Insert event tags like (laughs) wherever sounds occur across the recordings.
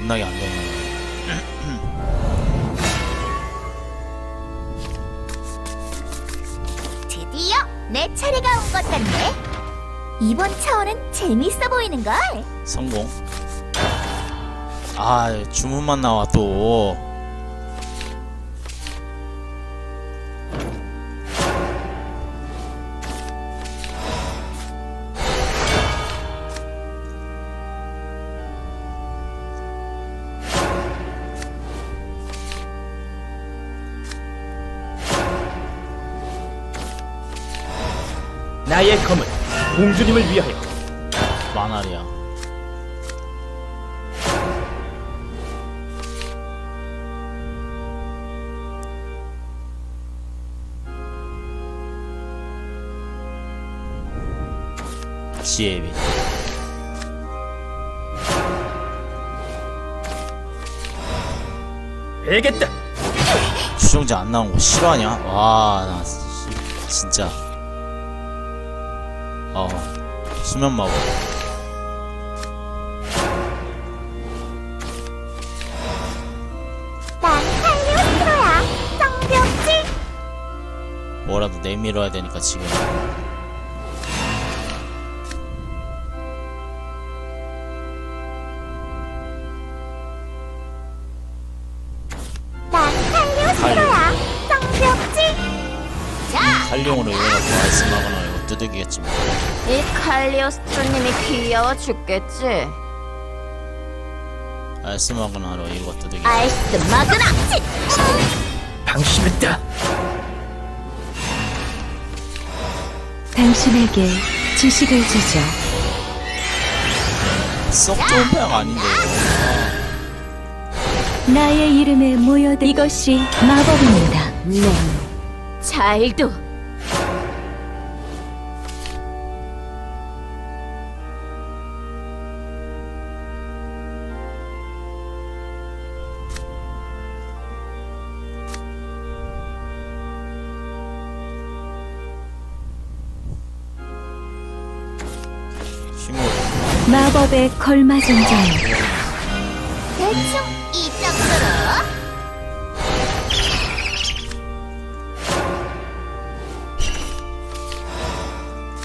겁나게 안 되네. 드디어 내 차례가 온 것 같네. 이번 차원은 재밌어 보이는 걸. 성공. 아 주문만 나와 또. 나의 검은 공주님을 위하여 만알이야. 지혜비. 베겠다. 추종자 안 나온 거 싫어하냐? 와, 나 씨, 진짜. 어, 수면 마법. 난 칼리오스트로야. 성병지. 뭐라도 내밀어야 되니까 지금. 난 칼리오스트로야. 성병지. 자, 이래갖고 아이스마거나 이거 두들기겠지 뭐. 이 칼리오스트로님이 귀여워 죽겠지? 아이스마거나로 이거 두들기. 아이스 마그나. 치! 방심했다. 당신에게 지식을 주죠. 썩 좋은 편 아닌데 이거. 나의 이름에 모여든 이것이 마법입니다. 네. 잘도 마법에 걸맞은 자요. 대충 이 정도로.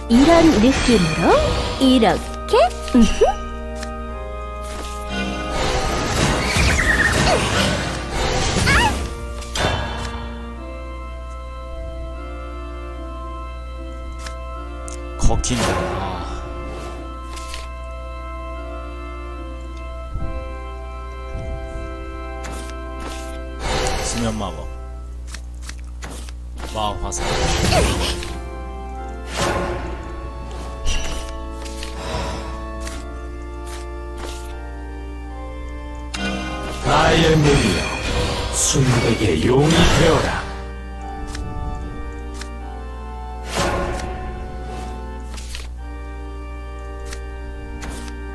이런 느낌으로 이렇게 음흠. 걷힌다. 나의 무리여 순백의 용이 되어라.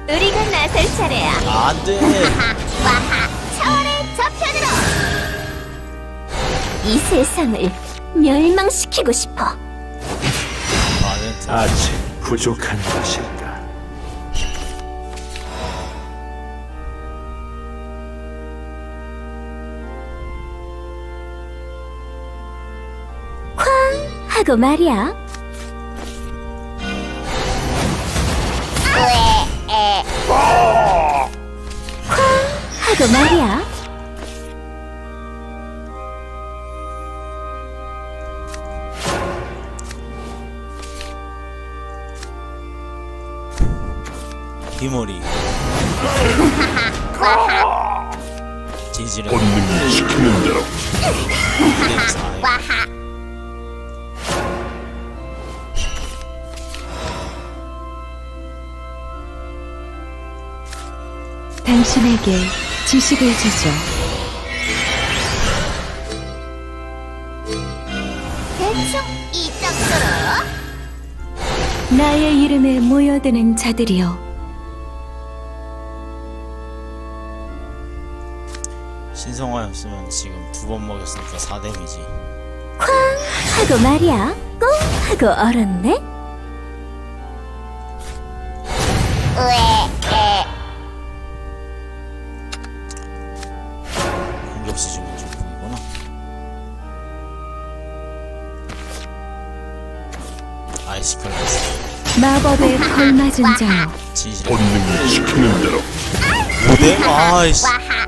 우리가 나설 차례야. 아, 안 돼! 와하, 차원의 저편으로. 이 세상을 멸망시키고 싶어. 아직 부족한 것일 까. 하고 말이야. 하고 말이야. 당신에게 지식을 주죠. 대충 이 정도로. 나의 이름에 모여드는 자들이여. 신성화였으면 지금 두 번 먹였으니까 4 데미지. 하고 말이야. 꽁 하고 얼었네. 마법에 걸맞은 자요. 본능이 시키는 대로 오뎀? 아이씨 와하.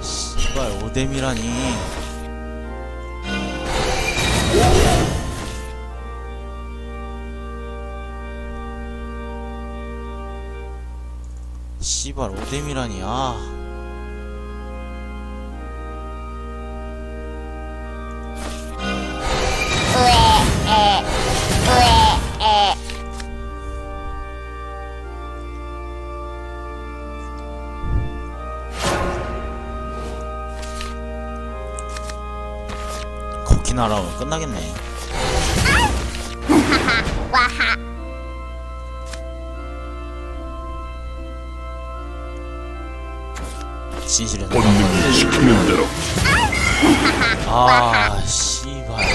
씨발 오뎀이라니 씨발 오뎀이라니 아 코키나라면 끝나겠네. 와하. 진실의 본능이 시키는 대로. 아 씨발.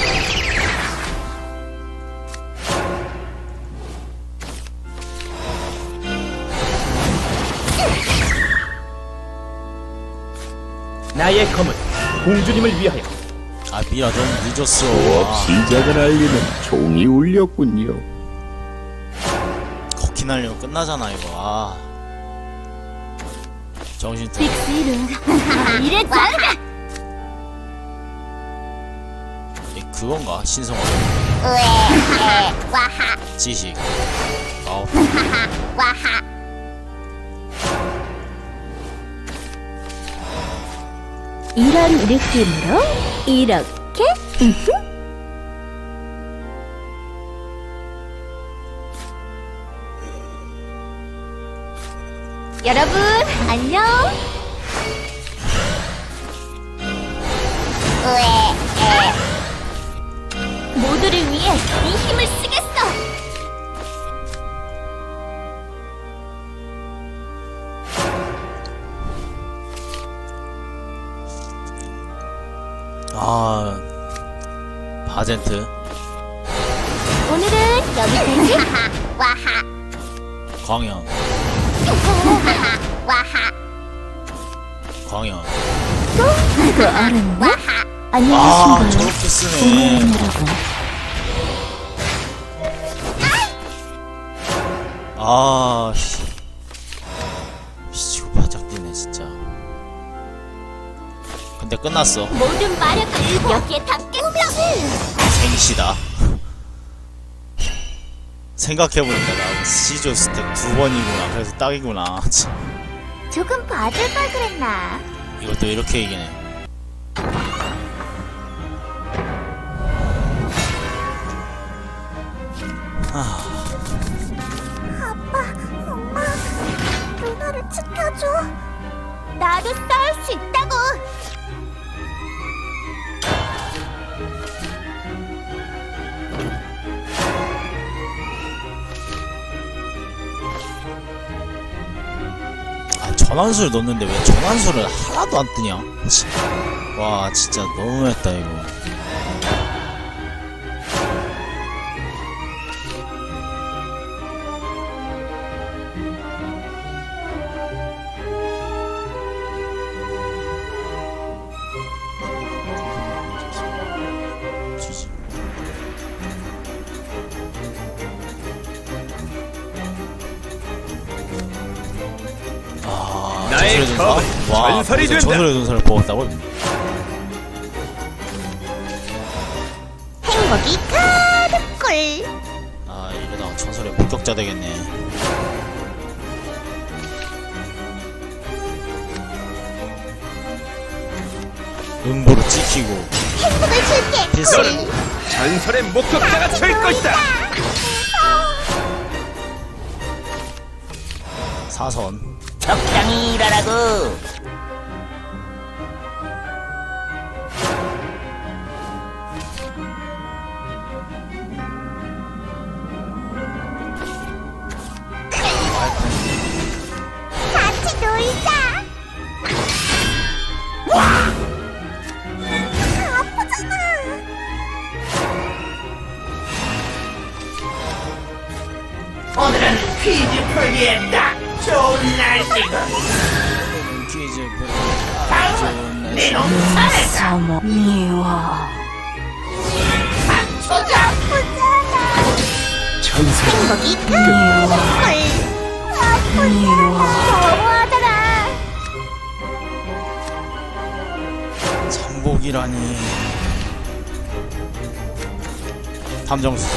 나의 검은 공주님을 위하여 아 너무 늦었어. 아, 시작을 알리는 종이 울렸군요. 코키날리면 끝나잖아 이거. 아. 정신 차 빅스는 (laughs) 이래 짱가. 그건가. 와하. 지식. 아홉 (laughs) 이런 느낌으로 이렇게. 여러분, 안녕. 모두를 위해 이 힘을. 아 바젠트 오늘은 여기까지. (laughs) 와하. 광영 (laughs) 와하. 광영 그거 알았나? 아 안녕하신가요? 저렇게 쓰네 여러분. 아 씨. 미치고 바짝 뛰네 진짜 근데 끝났어 모든 마력을 여기에 담겠어. 생시다 생각해보니까 나 시조 스택 두 번이구나 그래서 딱이구나 참, 조금 바들바들했나? 이것도 이렇게 이기네 아빠, 엄마, 누나를 지켜줘. 나도 싸울 수 있다고. 전환수를 넣는데 왜 전환수를 하나도 안 뜨냐 치. 와 진짜 너무했다 이거 아? 와, 전설이 된다. 전설의 전사를 뽑았다고? 행복이 가득골. 아, 이러다가 전설의 목격자 되겠네. 음보로 찍히고 행복을 줄게. 필살. 꿀. 전설의 목격자가 될 것이다 사선 적당히 일하라고. 같이 놀자. 아프잖아. 퀴즈 사모 미워. 천사 행복이 끝! 헐! 아프다! 너무하더라! 잠복이라니. 탐정수.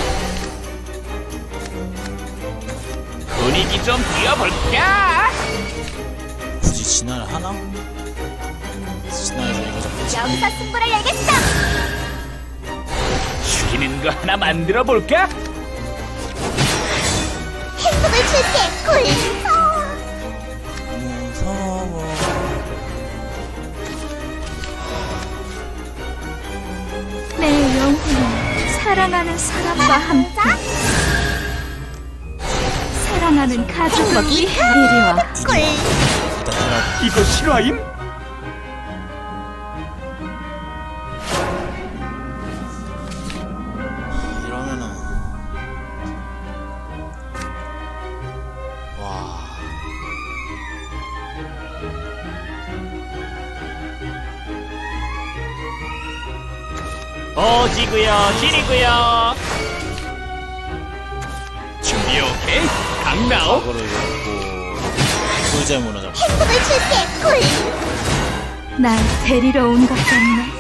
분위기 좀 띄워볼까? 굳이 진화를 하나? 진화해서 이거 좀 여기서 승부를 내겠어! 죽이는 거 하나 만들어 볼까? 행복을 줄게! 꿀! 무서워. 내 영혼은 사랑하는 사람과 함께 사랑하는 가족을 위해 이리 와. 꿀! 부탁해라. 이거 실화임? 이러면은 와 오지구요 지리구요 준비 오케이 강나오 꿀잼으로 잡고 행복을 줄게! 꿀! 날 데리러 온 것 같네.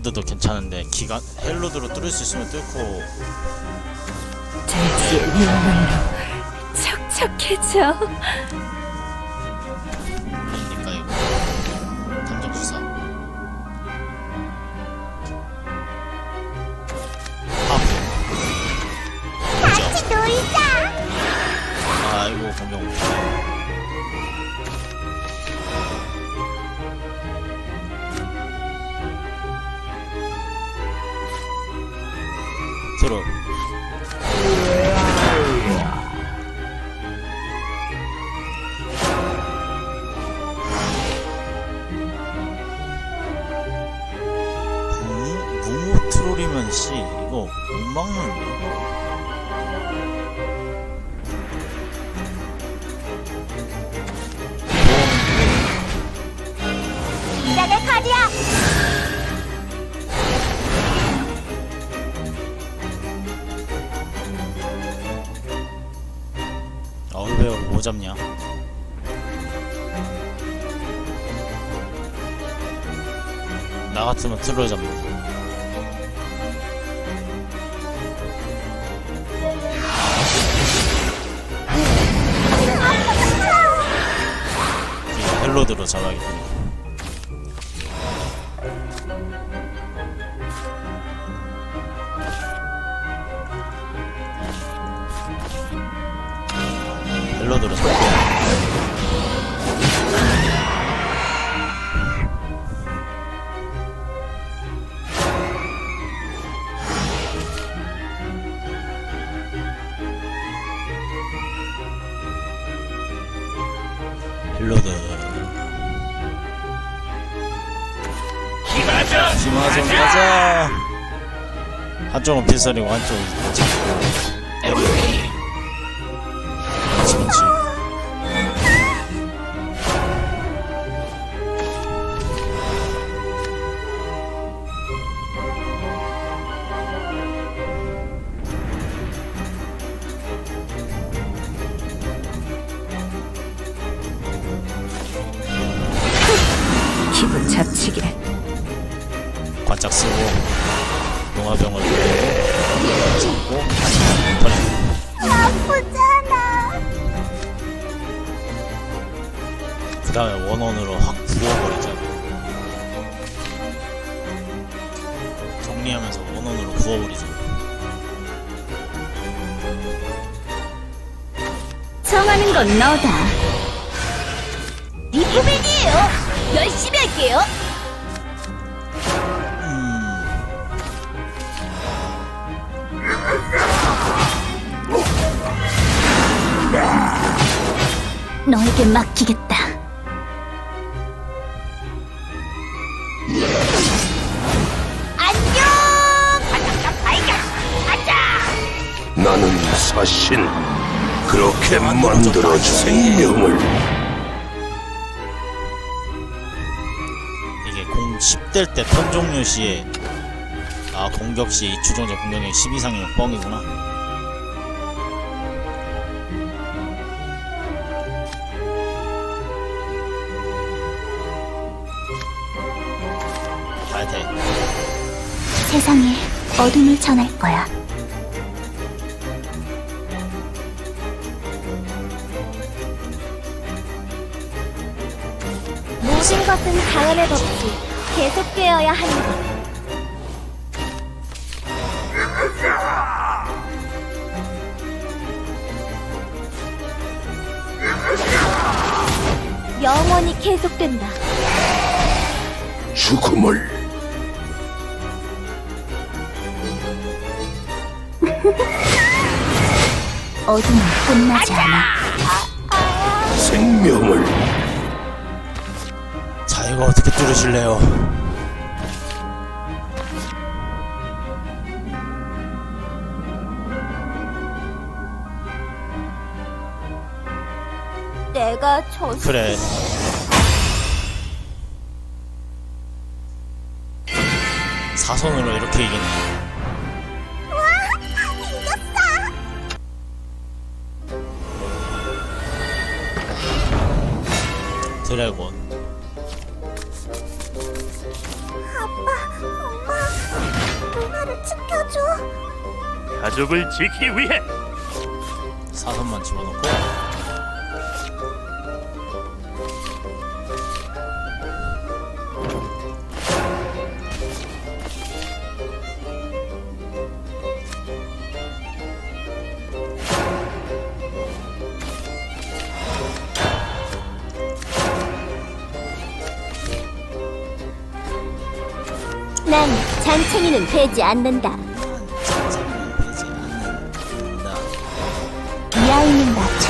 헬로드도 괜찮은데 기간 헬로드로 뚫을 수 있으면 뚫고. 돼지의 위험으로 척척해져. 올리니까 이거 탐정 수사 하프 같이 놀자! 아이고 공격 씨 이거 못 막는데 이자의 카드야! 뭐 잡냐? 나 같으면 트롤 잡는 이거 헬로드로 잡아야겠네 헬로드로 잡고 헬로드 김하정 가자. 한쪽은 필살이고 한쪽은 잡고 그렇지 그렇지 정하는 건 너다. 리프맨이에요. 열심히 할게요. 음, 너에게 맡기겠다. 안녕. 나는 사실 그렇게 만들어 생명을 이게 공 10될 때 턴 종료 시에 아 공격 시 주정자 공격력 10 이상이면 뻥이구나. 가야 돼. 세상에 어둠을 전할 거야. 모든 것은 자연의 법칙, 계속되어야 하는 것. 영원히 계속된다. 죽음을 어둠은 끝나지 않아. 생명을 자 이거 어떻게 뚫으실래요? 내가 저 그래. 사선으로 이렇게 이기네. 드래곤. 가족을 지키기 위해 사선만 집어넣고. 난 잔챙이는 되지 않는다.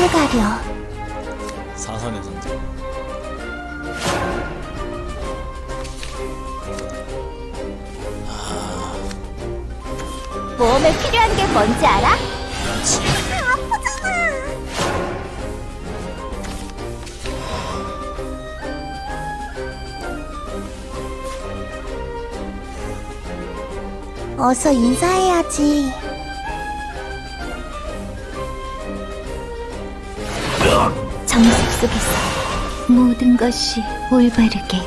낯을 가려. 사선의 선택. 모험에 필요한 게 뭔지 알아? 그렇지. 어서 인사해야지. 속에서 모든 것이 올바르게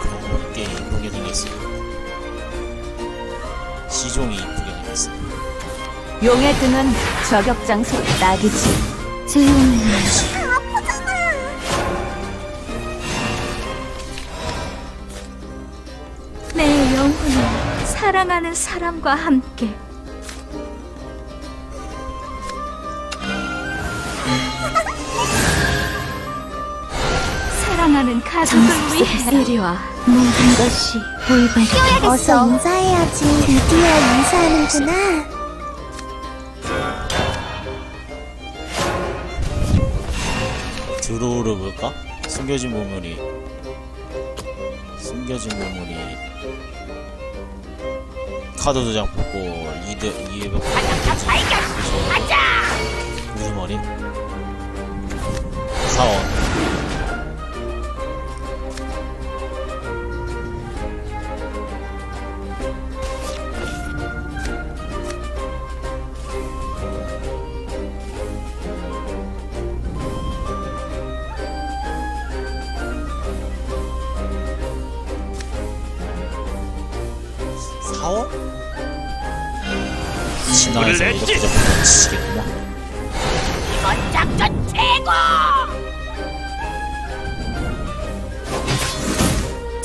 그런 게 이쁘게 생겼어. 시종이 이쁘게 생겼어. 용의 등은 저격 장소 딱이지. 조용히 해. 내 영혼을 사랑하는 사람과 함께 사랑하는 가족을 위해 이리 와 모든 것이 올바르게 어서 인사해야지. 드디어 인사하는구나. 드로우를 볼까? 숨겨진 보물이 숨겨진 보물이 카드 도장 뽑고 2대 200 무슨 머리? 사원 파워? 진화해서 이렇게 좀 치겠구나 이건 작전 최고!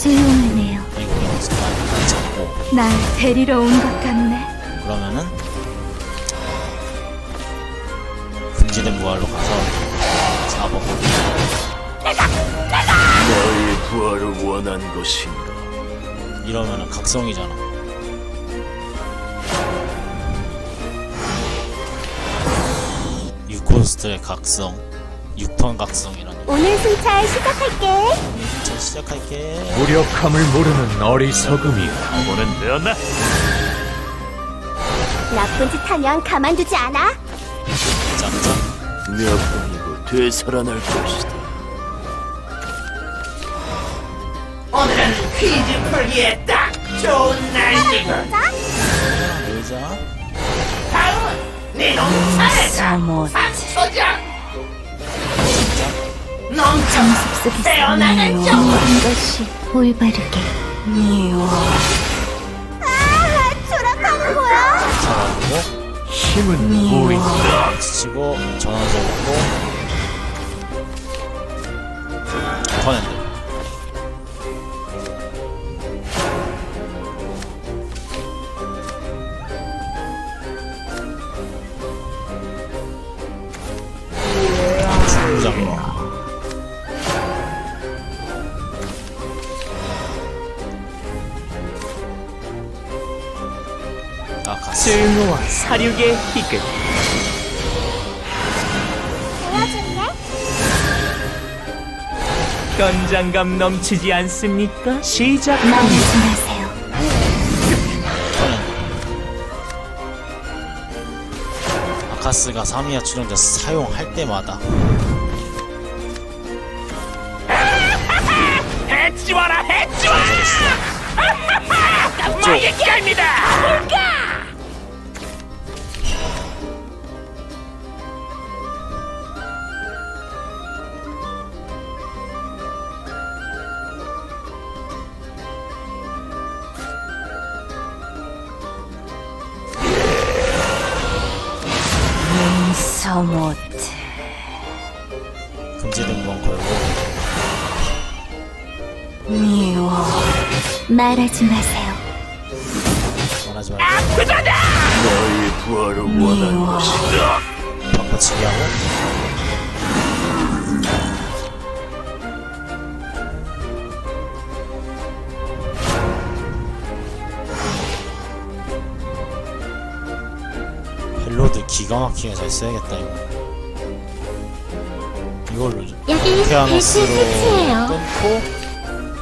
조용하네요. 이걸로 정말 잡고 날 데리러 온 것 같네. 그러면은 금지된 부활로 가서 잡아보고 너의 부활을 원한 것인가? 이러면은 각성이잖아 유코스트의 각성, 6턴 각성이라니. 오늘 순찰 시작할게. 자, 시작할게. 무력함을 모르는 어리석음이여. 오는 되었나? 나쁜 짓 하면 가만두지 않아. 짱짱. 몇 번이고 되살아날 것이다. 의자. 서못 정석 속에서 모든 것이 올바르게. 미워 아, 추락하는 거야? 잡아주고, 힘은 보인다. 치고, 먹고. 턴엔드. 사륙의 희극. 보여줄래? 건장감 넘치지 않습니까? 시작. 말하지 마세요. 아카스가 3위야 출연자 사용할 때마다 (laughs) 해치워라 해치워. (laughs) 이쪽 금지된 건 걸고 미워. 말하지 마세요. 말하지 말고. 너의 부활을 원한 미워. 것이다. 바꿔치기 하고 기가 막히게 잘 써야겠다 이거. 이걸로 끝이에요. 끊고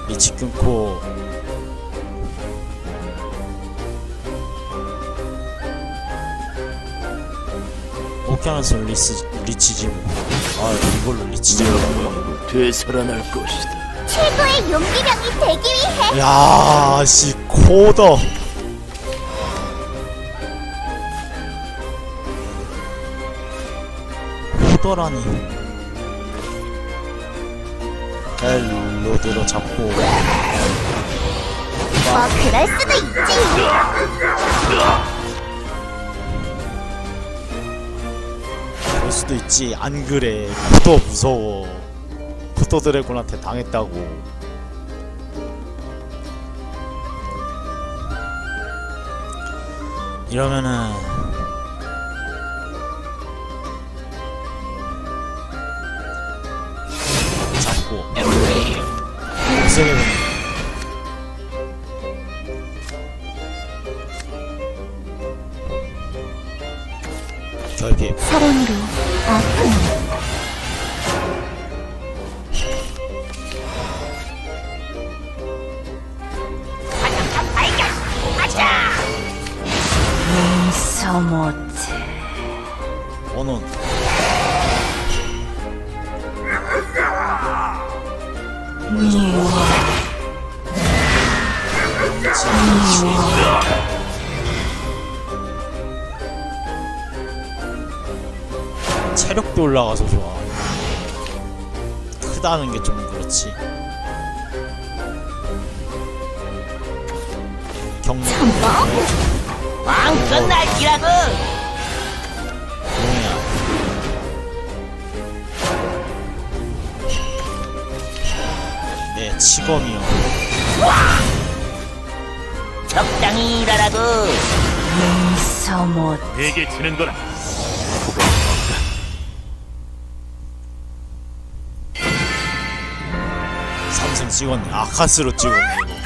리치 끊고 오케아노스 리치, 리치지 뭐아 이걸로 리치지 몇 번이고 되살아날 것이다. 최고의 용기병이 되기 위해 야씨 코더 코더라니. 헬로드로 잡고. 뭐 그럴 수도 있지. 그럴 수도 있지. 안 그래. 코더 무서워. 코더 드래곤한테 당했다고. 이러면은 세게 결핍 사랑으로 아픔. 체력도 올라가서 좋아. 크다는 게 좀 그렇지. 경력. 왕 끝날기라고. 용이야. 내 치검이요 적당히 일하라고. 서못 내게 지는 거라. 삼성 찍었네 아카스로 찍었네 이거